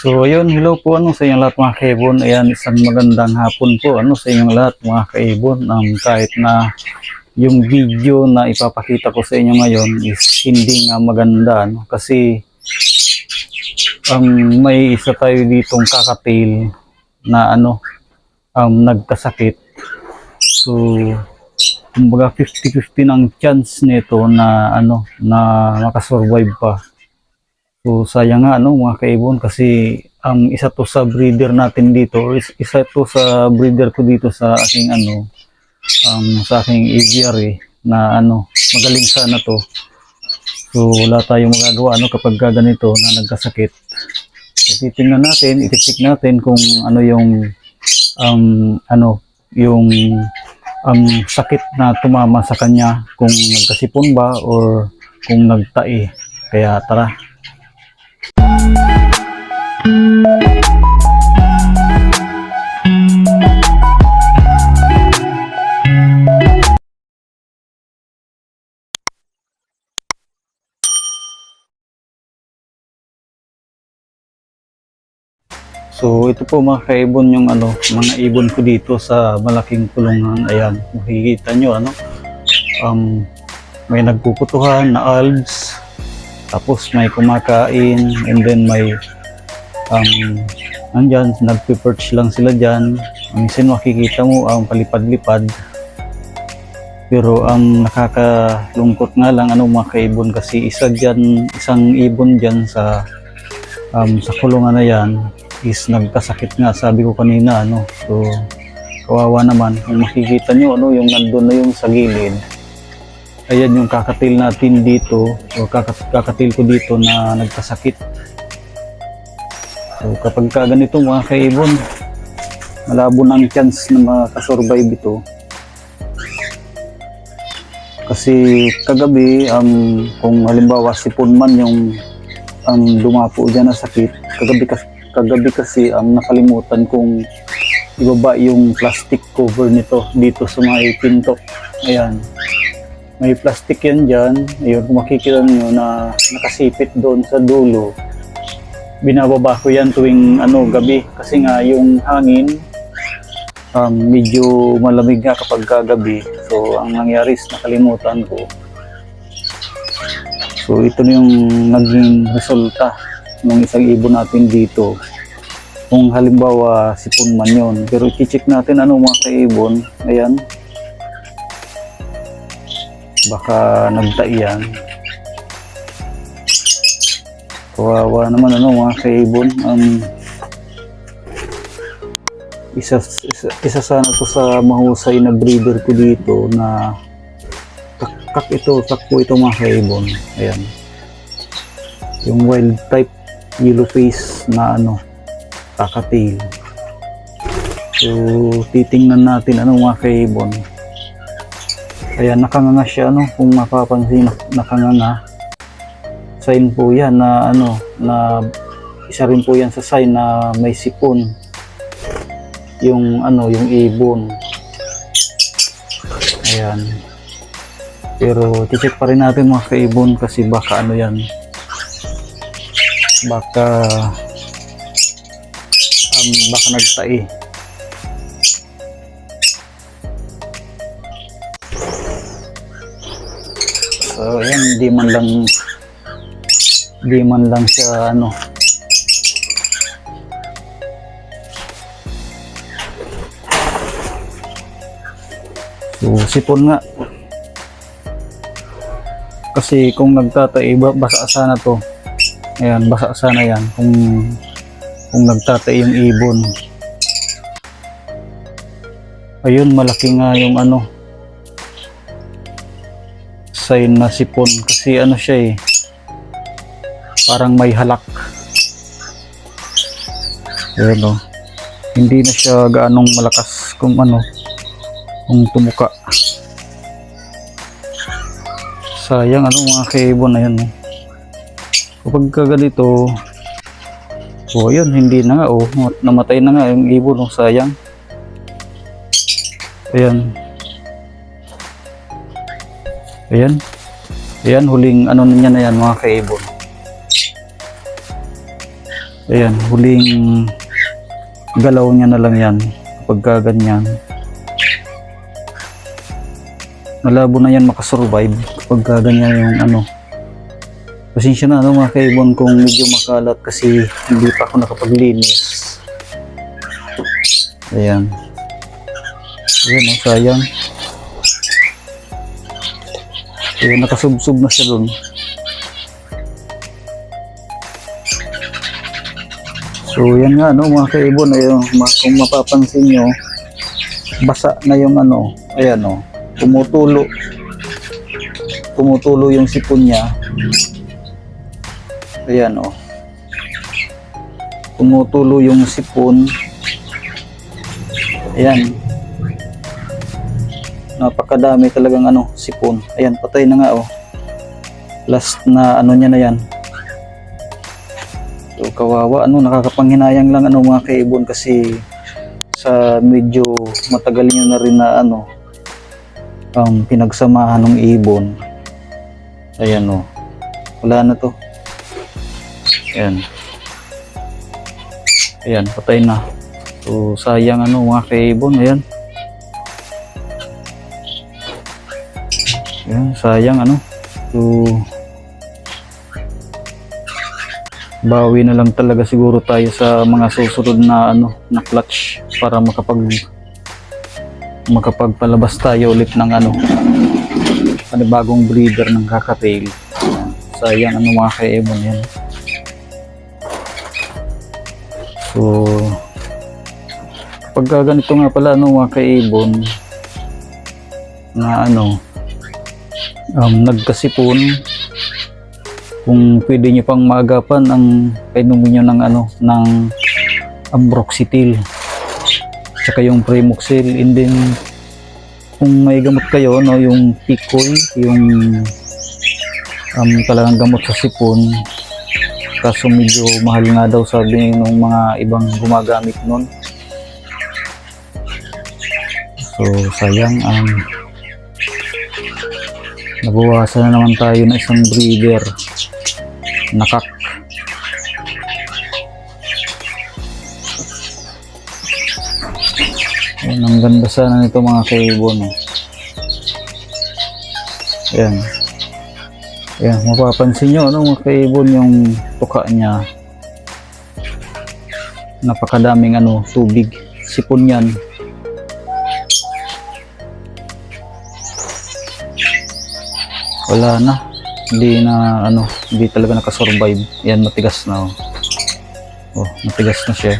So ayun, hello po ano sa inyong lahat mga kaibon. Ayan, isang magandang hapon po ano sa inyong lahat mga kaibon. Um, kahit na yung video na ipapakita ko sa inyo ngayon is hindi nga maganda no? kasi ang may isa tayo ditong kakatil na ano um, nagkasakit. So kumbaga 50-50 ng chance nito na ano na makasurvive pa. So sayang nga ano mga kaibon kasi ang isa to sa breeder natin dito or is- isa to sa breeder ko dito sa aking ano um, sa aking aviary na ano magaling sana to. So wala tayong magagawa ano kapag ka ganito na nagkasakit. Titingnan natin, iti-check natin kung ano yung um, ano yung um, sakit na tumama sa kanya kung nagkasipon ba or kung nagtai. Kaya tara, So ito po mga kaibon yung ano, mga ibon ko dito sa malaking kulungan. Ayan, makikita nyo ano. Um, may nagpuputuhan na alves. Tapos may kumakain and then may um, nandyan, nagpe-perch lang sila dyan. Minsan makikita mo ang palipad-lipad. Pero ang nakakalungkot nga lang ano mga kaibon kasi isa dyan, isang ibon dyan sa um, sa kulungan na yan is nagkasakit nga sabi ko kanina ano so kawawa naman kung makikita nyo ano yung nandun na yung sa gilid ayan yung kakatil natin dito o kakat kakatil ko dito na nagkasakit so kapag ka ganito mga kaibon malabo ng chance na makasurvive ito kasi kagabi um, kung halimbawa sipon man yung ang lumapo dyan na sakit kagabi kasi kagabi kasi um, nakalimutan kong ibaba yung plastic cover nito dito sa mga pinto. Ayan. May plastic yan dyan. Ayun, kung makikita nyo na nakasipit doon sa dulo. Binababa ko yan tuwing ano, gabi. Kasi nga yung hangin, um, medyo malamig nga kapag kagabi. So, ang nangyari is nakalimutan ko. So, ito na yung naging resulta ng isang ibon natin dito. Kung halimbawa sipon man yun. Pero i-check natin ano mga kaibon. Ayan. Baka nagtai yan. Kawawa naman ano mga kaibon. Um, isa, isa, isa sana to sa mahusay na breeder ko dito na kak, kak ito, kak po ito mga kaibon. Ayan yung wild type yellow face na ano kakatail so titingnan natin ano mga kaibon kaya nakanganga siya ano kung mapapansin nak- nakanganga sign po yan na ano na isa rin po yan sa sign na may sipon. Yung ano yung ibon. Ayan. Pero check pa rin natin mga kaibon kasi baka ano yan. Baka um, baka nagtai so yan di man lang di man lang siya ano. So sipon nga. Kasi kung nagtatai ba- basa sana to. Ayan, basa sana yan. Kung kung nagtatay yung ibon. Ayun, malaki nga yung ano sign na sipon kasi ano siya eh parang may halak. Ayan o. Hindi na siya gaanong malakas kung ano kung tumuka. Sayang ano mga kaibon na yan oh kapag ka ganito oh yun hindi na nga oh namatay na nga yung ibon oh sayang ayan ayan ayan huling ano niya na yan mga kaibon Ayan, huling galaw niya na lang yan kapag ka ganyan. Malabo na yan makasurvive kapag ka ganyan yung ano. Pasensya na ano mga kaibon kung medyo makalat kasi hindi pa ako nakapaglinis. Ayan. Ayan oh, sayang. Ayan, nakasubsob na siya dun. So yan nga no mga kaibon ma- kung mapapansin nyo basa na yung ano ayan no tumutulo tumutulo yung sipon niya. Ayan no. Tumutulo yung sipon. Ayan napakadami talagang ano sipon ayan patay na nga oh last na ano niya na yan So kawawa ano nakakapanghinayang lang ano mga kaibon kasi sa medyo matagal nyo na rin na ano um, pinagsamahan ng ibon. Ayan o. Wala na to. Ayan. Ayan, patay na. So sayang ano mga kaibon. Ayan. Sayang ano. So bawi na lang talaga siguro tayo sa mga susunod na ano na clutch para makapag makapagpalabas tayo ulit ng ano panibagong breeder ng kakatail sayang ano mga kaibon yan so kapag ganito nga pala ano mga kaibon na ano um, nagkasipon. Kung pwede nyo pang maagapan ang painumin nyo ng ano ng ambroxetil. Tsaka yung premoxil. And then kung may gamot kayo no yung picoy yung um, talagang gamot sa sipon. Kaso medyo mahal nga daw sabi ng mga ibang gumagamit nun. So sayang um, nabawasan na naman tayo na isang breeder. Nakak. Ayan, ang ganda sana nito mga kaibon. Ayan. Ayan, mapapansin nyo ano mga kaibon yung tuka niya napakadaming ano tubig. Sipon yan wala na. Hindi na ano hindi talaga nakasurvive. Yan matigas na oh, oh matigas na siya.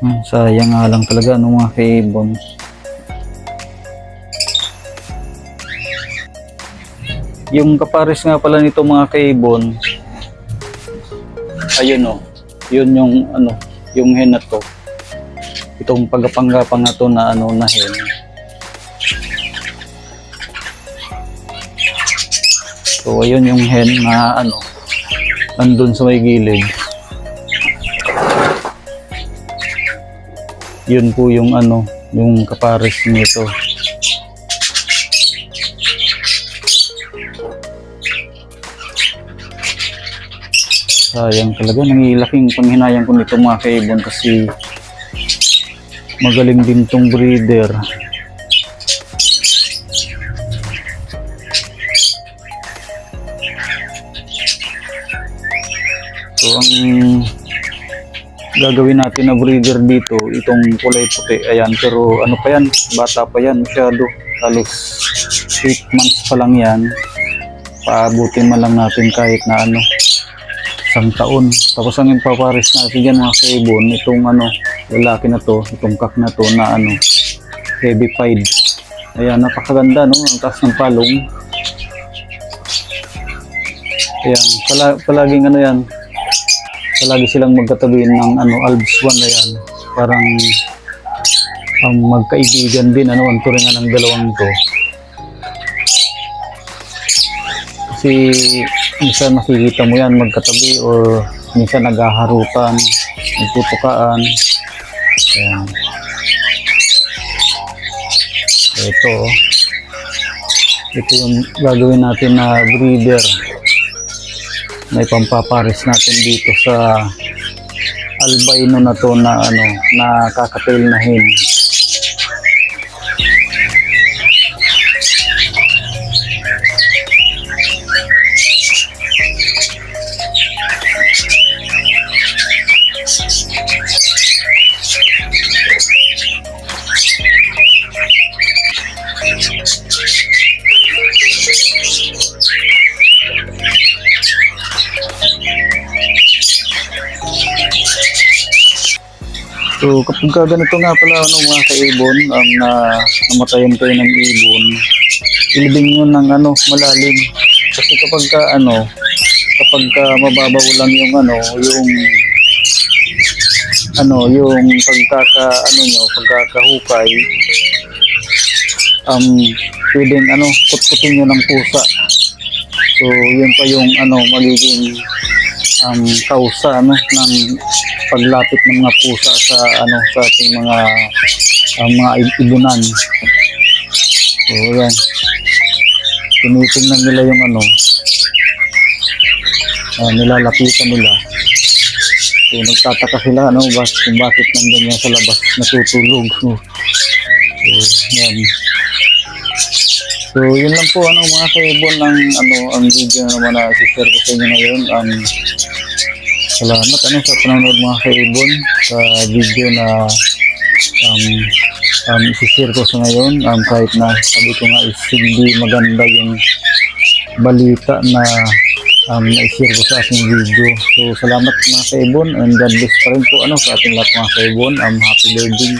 Hmm, sayang nga lang talaga ano mga kaibon yung kapares nga pala nito mga kaibon ayun oh. Yun yung ano yung hen na to. Itong pagapang-gapang na to na ano na hen So ayun yung hen na ano nandun sa may gilid. Yun po yung ano, yung kapares nito. Sayang talaga, nangilaking panghinayang ko nito mga kaibon kasi magaling din tong breeder. So ang gagawin natin na breeder dito, itong kulay puti, ayan, pero ano pa yan, bata pa yan, masyado, halos 8 months pa lang yan, paabutin man lang natin kahit na ano, isang taon. Tapos ang ipapares natin dyan mga kaibon, itong ano, lalaki na to, itong kak na to na ano, heavy pied. Ayan, napakaganda no, ang taas ng palong. Ayan, pala, palaging ano yan, palagi silang magkatabi ng ano Alps 1 na yan. Parang ang magkaibigan din ano ang turingan ng dalawang to. Kasi minsan nakikita mo yan magkatabi or minsan naghaharutan nagtutukaan. Ayan. Ito oh. ito yung gagawin natin na breeder na ipampapares natin dito sa albino na to na ano na kakatail na hen. So kapag ka ganito nga pala ano mga kaibon, ang na namatayan kayo ng ibon, ilibing nyo ng ano malalim. Kasi kapag ka ano, kapag ka mababaw lang yung ano, yung ano, yung pagkaka ano nyo, pagkakahukay, um, pwedeng ano, kutkutin nyo ng pusa. So yun pa yung ano, magiging um, kausa ano, ng paglapit ng mga pusa sa ano sa ating mga ang mga ibunan. So yan. Tinitingnan nila yung ano ah, nilalapitan nila. So nagtataka sila ano bas kung bakit nandiyan yan sa labas natutulog. So, so yan. So yun lang po ano mga kaibon ang ano ang video na naman na i-share ko sa inyo ngayon. Um, Salamat ano sa panonood mga kaibon sa video na um, um, isi-share ko sa ngayon um, kahit na sabi ko nga is hindi maganda yung balita na um, na-share ko sa aking video. So salamat mga kaibon and God bless pa rin po ano sa ating lahat mga kaibon. Um, happy learning.